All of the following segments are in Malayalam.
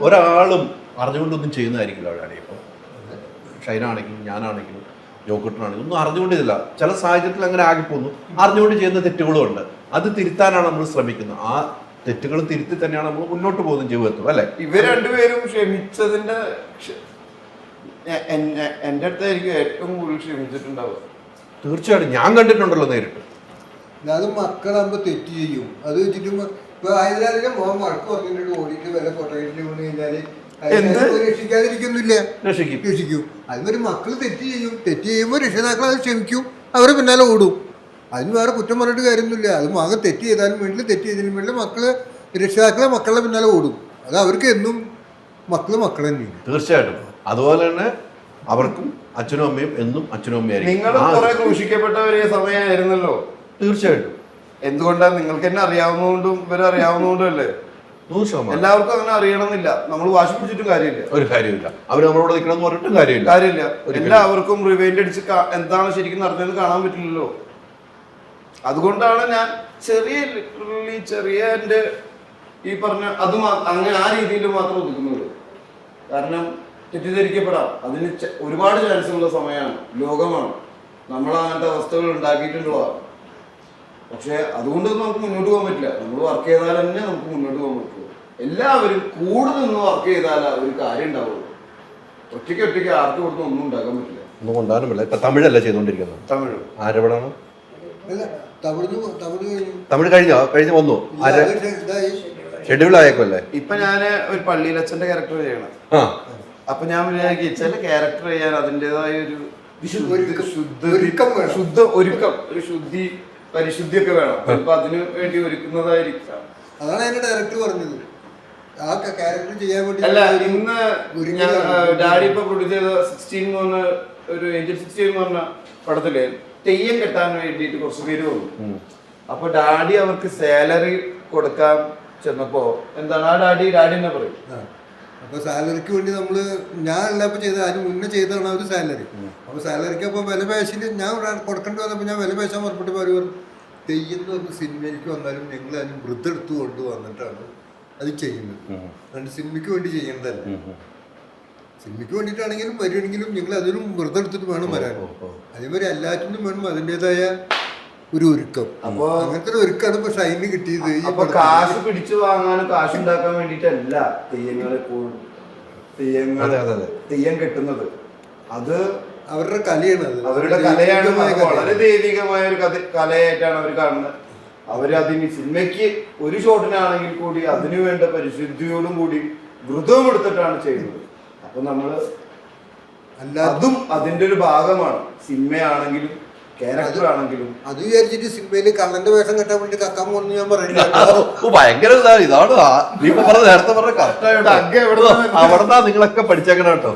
ഒരാളും അറിഞ്ഞുകൊണ്ടൊന്നും ചെയ്യുന്നതായിരിക്കില്ല അവിടെ ഇപ്പം. ഷൈനാണെങ്കിലും ഞാനാണെങ്കിലും ജോക്കുട്ടനാണെങ്കിലും ഒന്നും അറിഞ്ഞുകൊണ്ടില്ല ചില സാഹചര്യത്തിൽ അങ്ങനെ ആകിപ്പോന്നു അറിഞ്ഞുകൊണ്ട് ചെയ്യുന്ന തെറ്റുകളും ഉണ്ട്. അത് തിരുത്താനാണ് നമ്മൾ ശ്രമിക്കുന്നത്. ആ തെറ്റുകൾ തിരുത്തി തന്നെയാണ് നമ്മൾ മുന്നോട്ട് പോകുന്നത് ജീവിതത്തിൽ അല്ലെ? ഇവർ രണ്ടുപേരും ക്ഷമിച്ചതിന്റെ എന്റെ അടുത്തായിരിക്കും ഏറ്റവും കൂടുതൽ ക്ഷമിച്ചിട്ടുണ്ടാവുക. തീർച്ചയായിട്ടും. ഞാൻ കണ്ടിട്ടുണ്ടല്ലോ നേരിട്ട്. അത് മക്കളാകുമ്പോ തെറ്റ് ചെയ്യും. അത് വെച്ചിട്ട് ഇപ്പൊ ആയതിനാലും മോൻ വഴക്ക് പറഞ്ഞിട്ട് ഓടിയിട്ട് വല്ല കൊട്ടകയിൽ വീണ് കഴിഞ്ഞാൽ എന്ത്? അതിനെ രക്ഷിക്കാതിരിക്കൊന്നുമില്ല രക്ഷിക്കും. രക്ഷിക്കും. അതുമാതിരി മക്കൾ തെറ്റ് ചെയ്യും. തെറ്റ് ചെയ്യുമ്പോൾ രക്ഷിതാക്കൾ അത് ക്ഷമിക്കും. അവരെ പിന്നാലെ ഓടും. അതിന് വേറെ കുറ്റം പറഞ്ഞിട്ട് കാര്യമൊന്നുമില്ല. അത് മകൻ തെറ്റ് ചെയ്താലും വേണ്ടി തെറ്റ് ചെയ്തതിനും വേണ്ടി മക്കൾ രക്ഷിതാക്കളെ മക്കളുടെ പിന്നാലെ ഓടും. അത് അവർക്ക് എന്നും മക്കൾ മക്കൾ തന്നെയാണ്. തീർച്ചയായിട്ടും. അതുപോലെ തന്നെ അവർക്കും അച്ഛനും അമ്മയും എന്നും അച്ഛനും നിങ്ങൾ അമ്മയായിരിക്കും സമയമായിരുന്നല്ലോ തീർച്ചയായിട്ടും. എന്തുകൊണ്ടാ നിങ്ങൾക്ക് തന്നെ അറിയാവുന്നതുകൊണ്ടും ഇവരെ അറിയാവുന്നതുകൊണ്ടും അല്ലേ? എല്ലാവർക്കും അങ്ങനെ അറിയണമെന്നില്ല. നമ്മൾ വാശി പിടിച്ചിട്ടും കാര്യമില്ല. ഒരു കാര്യമില്ല. അവർ നമ്മളോട് നിൽക്കണമെന്ന് പറഞ്ഞിട്ടും കാര്യമില്ല. കാര്യമില്ല. എല്ലാവർക്കും റിവൈൻഡ് അടിച്ച് എന്താണ് ശരിക്കും നടന്നതെന്ന് കാണാൻ പറ്റില്ലല്ലോ. അതുകൊണ്ടാണ് ഞാൻ ചെറിയ ലിറ്ററലി ചെറിയ എന്റെ ഈ പറഞ്ഞ അത് അങ്ങനെ ആ രീതിയിൽ മാത്രം ഒതുക്കുന്നത്. കാരണം തെറ്റിദ്ധരിക്കപ്പെടാം. അതിന് ഒരുപാട് ചാൻസ് ഉള്ള സമയമാണ്. ലോകമാണ്. നമ്മൾ അങ്ങനത്തെ അവസ്ഥകൾ ഉണ്ടാക്കിയിട്ടുള്ളതാണ് പക്ഷെ അതുകൊണ്ട് നമുക്ക് മുന്നോട്ട് പോകാൻ പറ്റില്ല. നമ്മൾ വർക്ക് ചെയ്താൽ തന്നെ നമുക്ക് മുന്നോട്ട് പോകാൻ പറ്റുള്ളൂ എല്ലാവരും കൂടെ നിന്ന് വർക്ക് ചെയ്താൽ ഒരു കാര്യം ഉണ്ടാവുള്ളൂ. ഒറ്റയ്ക്ക് ഒറ്റയ്ക്ക് ആർക്കും കൊടുത്ത് ഒന്നും ഉണ്ടാക്കാൻ പറ്റില്ല. ഒന്നും കൊണ്ടാനുമില്ല ഇപ്പൊ തമിഴല്ല ചെയ്തുകൊണ്ടിരിക്കുന്നത്? തമിഴ്. ആരെവിടാണ്? തമിഴ് കഴിഞ്ഞു. കഴിഞ്ഞോ? വന്നു. ഷെഡ്യൂൾ ആയേക്കല്ലേ ഇപ്പൊ ഞാൻ ഒരു പള്ളിയിൽ അച്ഛന്റെ ക്യാരക്ടർ ചെയ്യണം അപ്പൊ ഞാൻ വിചാരിക്കും ചില ക്യാരക്ടർ ചെയ്യാൻ അതിന്റെതായ ഒരു ശുദ്ധി- ഒരുക്കം. ശുദ്ധ- ഒരുക്കം ശുദ്ധ ഒരുക്കം. ഒരു ശുദ്ധി പരിശുദ്ധി ഒക്കെ വേണം അപ്പൊ അതിന് വേണ്ടി ഒരുക്കുന്നതായിരിക്കാം. അതാണ് എന്റെ ഡയറക്ടർ പറഞ്ഞത്. ആ ക്യാരക്ടർ ചെയ്യാൻ വേണ്ടി അല്ല ഇന്ന് ഡാഡി ഇപ്പൊ പ്രൊഡ്യൂസ് ചെയ്ത സിക്സ്റ്റീൻ എന്ന് ഒരു ഏഞ്ചൽ സിക്സ്റ്റീൻ എന്ന് പറഞ്ഞ പടത്തിൽ തെയ്യം കെട്ടാൻ വേണ്ടിയിട്ട് കുറച്ച് പേര് വന്നു. അപ്പൊ ഡാഡി അവർക്ക് സാലറി കൊടുക്കാൻ ചെന്നപ്പോ എന്താണ് ആ ഡാഡി ഡാഡി എന്നെ പറയും. ആ. അപ്പൊ സാലറിക്ക് വേണ്ടി നമ്മൾ ഞാൻ എല്ലാം ചെയ്ത അതിന് മുന്നേ ചെയ്തതാണ് അവർ സാലറി. അപ്പോൾ സാലറിക്ക് അപ്പോൾ വില പേശിൽ ഞാൻ കൊടുക്കേണ്ടി വന്നപ്പോ ഞാൻ വില പേശാൻ പുറപ്പെട്ട് അവർ തെയ്യം എന്ന് പറഞ്ഞ സിനിമയിലേക്ക് വന്നാലും ഞങ്ങൾ അതിന് വൃദ്ധെടുത്ത് കൊണ്ട് വന്നിട്ടാണ് അത് ചെയ്യുന്നത്. അതുകൊണ്ട് സിനിമയ്ക്ക് വേണ്ടി ചെയ്യേണ്ടതല്ല സിനിമയ്ക്ക് വേണ്ടിയിട്ടാണെങ്കിലും വരുവാണെങ്കിലും ഞങ്ങൾ അതിലും വൃദ്ധെടുത്തിട്ട് എടുത്തിട്ട് വേണം വരാൻ. അതേപോലെ എല്ലാറ്റിനും വേണം അതിന്റെതായ ഒരു ഒരുക്കം. അപ്പൊ അങ്ങനത്തെ ഒരു ഒരുക്കാണ് ഇപ്പൊ ഷൈന് കിട്ടിയത് അപ്പൊ കാശ് പിടിച്ചു വാങ്ങാനും കാശ് ഉണ്ടാക്കാൻ വേണ്ടിയിട്ടല്ല തെയ്യങ്ങളെ തെയ്യങ്ങൾ. തെയ്യം കെട്ടുന്നത്. അത് അവരുടെ കലയാണ് അത്. അവരുടെ കലയാണ് വളരെ ദൈവികമായ ഒരു കഥ കലയായിട്ടാണ് അവർ കാണുന്നത്. അവർ അതിന് സിനിമയ്ക്ക് ഒരു ഷോട്ടിനാണെങ്കിൽ കൂടി അതിനു വേണ്ട പരിശുദ്ധിയോടും കൂടി വ്രതവും എടുത്തിട്ടാണ് ചെയ്യുന്നത്. അപ്പൊ നമ്മൾ അതും അതിന്റെ ഒരു ഭാഗമാണ്. സിനിമയാണെങ്കിലും ക്യാരക്ടർ ആണെങ്കിലും. അത് വിചാരിച്ചിട്ട് സിനിമയിൽ കണ്ണന്റെ വേഷം കെട്ടാൻ വേണ്ടി കക്കാൻ പോകുന്നു ഞാൻ പറയില്ല ഭയങ്കര ഇതാണ്. ഇതാണ്. നീ ഇപ്പൊ പറഞ്ഞ നേരത്തെ പറഞ്ഞ കറക്റ്റ് അങ്ങ്? അവിടെന്നാ നിങ്ങളൊക്കെ പഠിച്ചേക്കണം കേട്ടോ.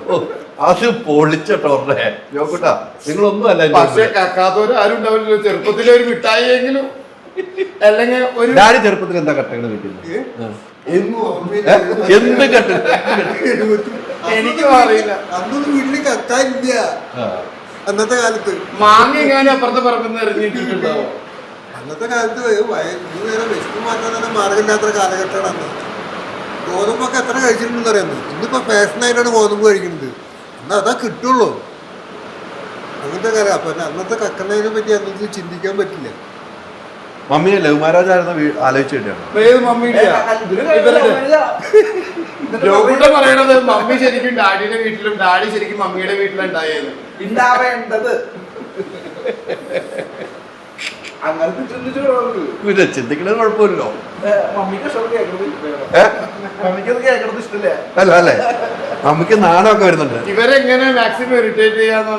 അത് പൊളിച്ചട്ടോ പറഞ്ഞേ നോക്കട്ടാ നിങ്ങളൊന്നും അല്ല പക്ഷേ കക്കാത്തവരും ആരും ഉണ്ടാവില്ലല്ലോ. ചെറുപ്പത്തിലെ ഒരു മിഠായി എങ്കിലും അല്ലെങ്കിൽ ഒരു ഞാൻ ചെറുപ്പത്തിൽ എന്താ കട്ടകൾ കിട്ടിയത്. എന്ത് കട്ട എനിക്ക് അറിയില്ല. അന്നൊന്നും വീട്ടിൽ കത്താനില്ല അന്നത്തെ കാലത്ത്. മാങ്ങ എങ്ങാനും അപ്പുറത്തെ പറമ്പെന്ന് എറിഞ്ഞിട്ടുണ്ടാവും അന്നത്തെ കാലത്ത് നേരം വിശപ്പ് മാറ്റാൻ തന്നെ മാർഗമില്ലാത്ത കാലഘട്ടമാണ് അന്ന്. ഗോതമ്പൊക്കെ എത്ര കഴിച്ചിട്ടുണ്ടെന്ന് അറിയാമോ ഇന്നിപ്പോ ഫാഷനായിട്ടാണ് ഗോതമ്പ് കഴിക്കുന്നത്. എന്നാൽ അതാ കിട്ടുള്ളൂ. അങ്ങനത്തെ കാലം അപ്പൊ അന്നത്തെ കക്കണതിനെ പറ്റി അന്നത്തെ ചിന്തിക്കാൻ പറ്റില്ല. മമ്മിയെ ലവ് മാരാജ് ആയിരുന്ന വീ- ആലോചിച്ച് കിട്ടിയാണ് ഏത് മമ്മിയുടെ പറയണത് മമ്മി ശരിക്കും ഡാഡിയുടെ വീട്ടിലും ഡാഡി ശരിക്കും മമ്മിയുടെ വീട്ടിലും ഉണ്ടായത്. ഉണ്ടാവേണ്ടത്. അങ്ങനത്തെ ചിന്തിച്ചു പിന്നെ ചിന്തിക്കണത് കുഴപ്പമില്ലല്ലോ. അല്ല അല്ലേ? നമുക്ക് നാണമൊക്കെ വരുന്നുണ്ട്. ഇവരെങ്ങനെ മാക്സിമം ഇറിറ്റേറ്റ് ചെയ്യാന്ന്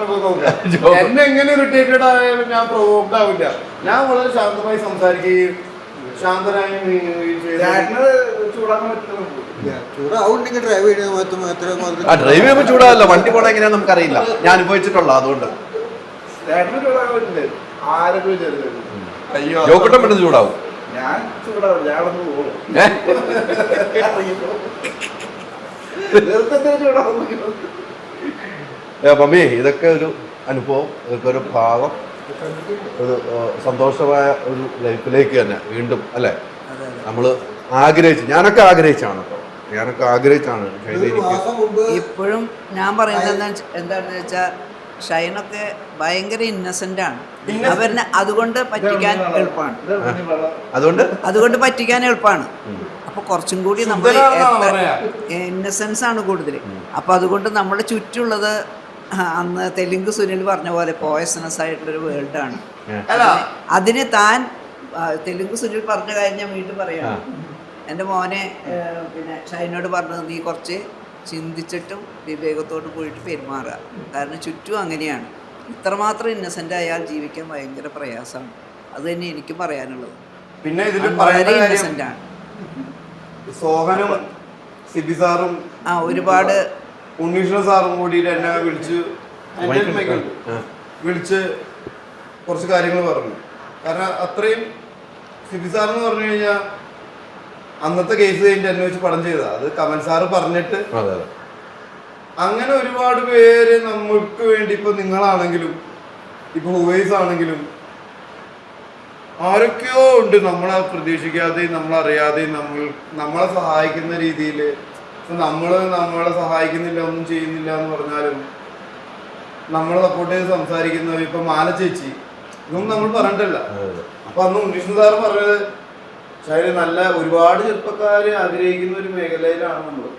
എന്നെ എങ്ങനെ ഇറിറ്റേറ്റഡ് ആയാലും ഞാൻ പ്രൊവോക്ഡ് ആവില്ല. ഞാൻ വളരെ ശാന്തമായി സംസാരിക്കുകയും ശാന്തനായി ചൂടാവുണ്ടെങ്കിൽ ഡ്രൈവ് ചെയ്യണ മാത്രം എത്ര ആ ഡ്രൈവ് ചെയ്യുമ്പോൾ ചൂടാവല്ല. വണ്ടി പോണ എങ്ങനെയാണെന്ന് നമുക്കറിയില്ല. ഞാൻ അനുഭവിച്ചിട്ടുള്ള അതുകൊണ്ട്. ജോക്കുട്ടം പെട്ടെന്ന് ചൂടാവും. ഞാൻ ചൂടാവില്ല. ഞാൻ അവിടെ പോകും മമ്മി ഇതൊക്കെ ഒരു അനുഭവം ഇതൊക്കെ ഒരു ഭാവം ഒരു സന്തോഷമായ ഒരു ലൈഫിലേക്ക് തന്നെ വീണ്ടും അല്ലേ? നമ്മൾ ആഗ്രഹിച്ചു. ഞാനൊക്കെ ആഗ്രഹിച്ചാണ് ഞാനൊക്കെ ആഗ്രഹിച്ചാണ് ഇപ്പോഴും ഞാൻ പറയുന്നത് എന്താണെന്ന് വെച്ചാൽ ഷൈനൊക്കെ ഭയങ്കര ഇന്നസെന്റ് ആണ്. അവരിന് അതുകൊണ്ട് പറ്റിക്കാൻ എളുപ്പമാണ്. അതുകൊണ്ട്? അതുകൊണ്ട് പറ്റിക്കാൻ എളുപ്പമാണ്. അപ്പൊ കുറച്ചും കൂടി നമ്മൾ ഇന്നസെൻസ് ആണ് കൂടുതൽ അപ്പൊ അതുകൊണ്ട് നമ്മുടെ ചുറ്റുള്ളത് അന്ന് തെലുങ്ക് സുനിൽ പറഞ്ഞ പോലെ പോയസണസ് ആയിട്ടുള്ളൊരു വേൾഡാണ് ആണ്. അതിന് താൻ തെലുങ്ക് സുനിൽ പറഞ്ഞ കാര്യം ഞാൻ വീണ്ടും പറയാണ് എന്റെ മോനെ പിന്നെ ഷൈനോട് പറഞ്ഞത് നീ കുറച്ച് ചിന്തിച്ചിട്ടും വിവേകത്തോട് പോയിട്ട് പെരുമാറുക. കാരണം ചുറ്റും അങ്ങനെയാണ്. ഇത്രമാത്രം ഇന്നസെന്റ് ആയാൽ ജീവിക്കാൻ ഭയങ്കര പ്രയാസമാണ്. അത് തന്നെ എനിക്കും പറയാനുള്ളത്. പിന്നെ ഇതിൽ വളരെ ഇന്നസെന്റ് ആണ്. സോഹനും സിബി സാറും ആ ഒരുപാട് ഉണ്ണീഷ്ണ സാറും കൂടിയിട്ട് എന്നെ വിളിച്ച് വിളിച്ച് കുറച്ച് കാര്യങ്ങൾ പറഞ്ഞു. കാരണം അത്രയും സിബി സാർ എന്ന് പറഞ്ഞു കഴിഞ്ഞാൽ അന്നത്തെ കേസ് കഴിഞ്ഞിട്ട് അന്വേഷിച്ച് പടം ചെയ്തതാ. അത് കമൽ സാറ് പറഞ്ഞിട്ട് അതെ അതെ. അങ്ങനെ ഒരുപാട് പേര് നമ്മൾക്ക് വേണ്ടി ഇപ്പൊ നിങ്ങളാണെങ്കിലും ഇപ്പൊ ഹുവൈസ് ആണെങ്കിലും ആരൊക്കെയോ ഉണ്ട് നമ്മളെ പ്രതീക്ഷിക്കാതെയും നമ്മളറിയാതെയും നമ്മൾ നമ്മളെ സഹായിക്കുന്ന രീതിയിൽ നമ്മൾ നമ്മളെ സഹായിക്കുന്നില്ല ഒന്നും ചെയ്യുന്നില്ല എന്ന് പറഞ്ഞാലും നമ്മളെ സപ്പോർട്ട് ചെയ്ത് സംസാരിക്കുന്നവർ ഇപ്പൊ മാല ചേച്ചി ഇതൊന്നും നമ്മൾ പറഞ്ഞിട്ടില്ല. അപ്പൊ അന്ന് ഉണ്ണീഷ് സാറ് പറഞ്ഞത് ശരി നല്ല ഒരുപാട് ചെറുപ്പക്കാർ ആഗ്രഹിക്കുന്ന ഒരു മേഖലയിലാണ് നമ്മൾ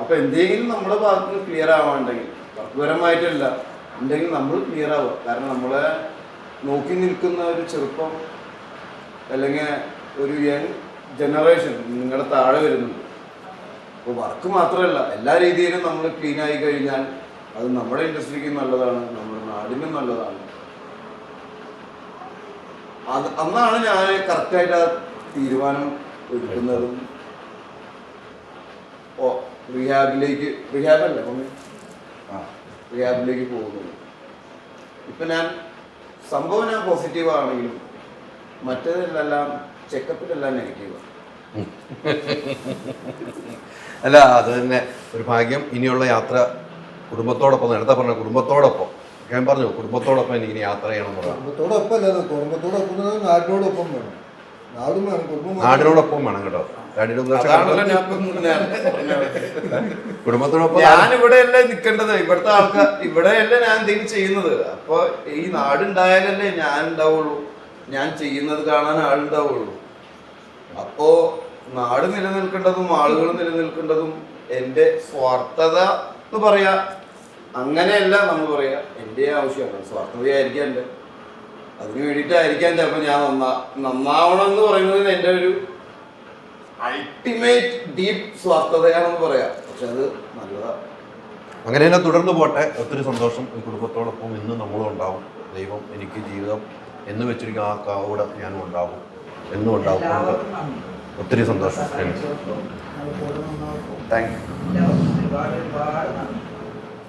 അപ്പോൾ എന്തെങ്കിലും നമ്മുടെ ഭാഗത്ത് ക്ലിയർ ആവാണ്ടെങ്കിൽ വർക്ക്പരമായിട്ടല്ല ഉണ്ടെങ്കിൽ നമ്മൾ ക്ലിയർ ആവുക. കാരണം നമ്മളെ നോക്കി നിൽക്കുന്ന ഒരു ചെറുപ്പം അല്ലെങ്കിൽ ഒരു യങ് ജനറേഷൻ നിങ്ങളുടെ താഴെ വരുന്നുണ്ട്. അപ്പോൾ വർക്ക് മാത്രമല്ല എല്ലാ രീതിയിലും നമ്മൾ ക്ലീൻ ആയി കഴിഞ്ഞാൽ അത് നമ്മുടെ ഇൻഡസ്ട്രിക്ക് നല്ലതാണ് നമ്മുടെ നാടിനും നല്ലതാണ്. അത് അന്നാണ് ഞാൻ കറക്റ്റായിട്ട് ആ തീരുമാനം എടുക്കുന്നതും ഓ റിഹാബിലേക്ക് റിഹാബല്ലേ മമ്മി? ആ റിഹാബിലേക്ക് പോകുന്നത്. ഇപ്പം ഞാൻ സംഭവം ഞാൻ പോസിറ്റീവ് ആണെങ്കിലും മറ്റേതിലെല്ലാം ചെക്കപ്പിലെല്ലാം നെഗറ്റീവാണ് അല്ല അത് തന്നെ ഒരു ഭാഗ്യം. ഇനിയുള്ള യാത്ര കുടുംബത്തോടൊപ്പം നേരത്തെ പറഞ്ഞ കുടുംബത്തോടൊപ്പം. ഞാൻ പറഞ്ഞു കുടുംബത്തോടൊപ്പം എനിക്ക് യാത്ര ചെയ്യണം എന്നുള്ളതാണ്. കുടുംബത്തോടൊപ്പം അല്ല കുടുംബത്തോടൊപ്പം നാട്ടിനോടൊപ്പം വേണം. നാടിനോടൊപ്പം വേണം കേട്ടോ. കുടുംബത്തിനൊപ്പം ഇവിടെ അല്ലേ നിൽക്കേണ്ടത് ഇവിടുത്തെ ആൾക്കാർ ഇവിടെയല്ലേ ഞാൻ എന്തെങ്കിലും ചെയ്യുന്നത്. അപ്പൊ ഈ നാടുണ്ടായാലല്ലേ ഞാൻ ഉണ്ടാവുള്ളൂ. ഞാൻ ചെയ്യുന്നത് കാണാൻ ആളുണ്ടാവുള്ളൂ. അപ്പോ നാട് നിലനിൽക്കേണ്ടതും ആളുകൾ നിലനിൽക്കേണ്ടതും എന്റെ സ്വാർത്ഥത എന്ന് പറയാ. അങ്ങനെയല്ല നമ്മൾ പറയാ. എന്റെ ആവശ്യമാണ്. സ്വാർത്ഥതയായിരിക്കാം എന്റെ. അതിന് വേണ്ടിയിട്ടായിരിക്കാം ചിലപ്പോൾ ഞാൻ നന്നാ നന്നാവണം എന്ന് പറയുന്നത് എന്റെ ഒരു അൾട്ടിമേറ്റ് ഡീപ്പ് സ്വാർത്ഥതയാണെന്ന് പറയാം. പക്ഷെ അത് നല്ലതാണ് അങ്ങനെ തന്നെ തുടർന്ന് പോട്ടെ. ഒത്തിരി സന്തോഷം. ഈ കുടുംബത്തോടൊപ്പം ഇന്ന് നമ്മളും ഉണ്ടാവും. ദൈവം എനിക്ക് ജീവിതം എന്ന് വെച്ചിരിക്കുന്ന ആ കാവൂടെ ഞാനും ഉണ്ടാവും. എന്നും ഉണ്ടാവും. ഒത്തിരി സന്തോഷം. എനിക്ക് താങ്ക് യു ഒരുപാട് ഒരുപാട് thank you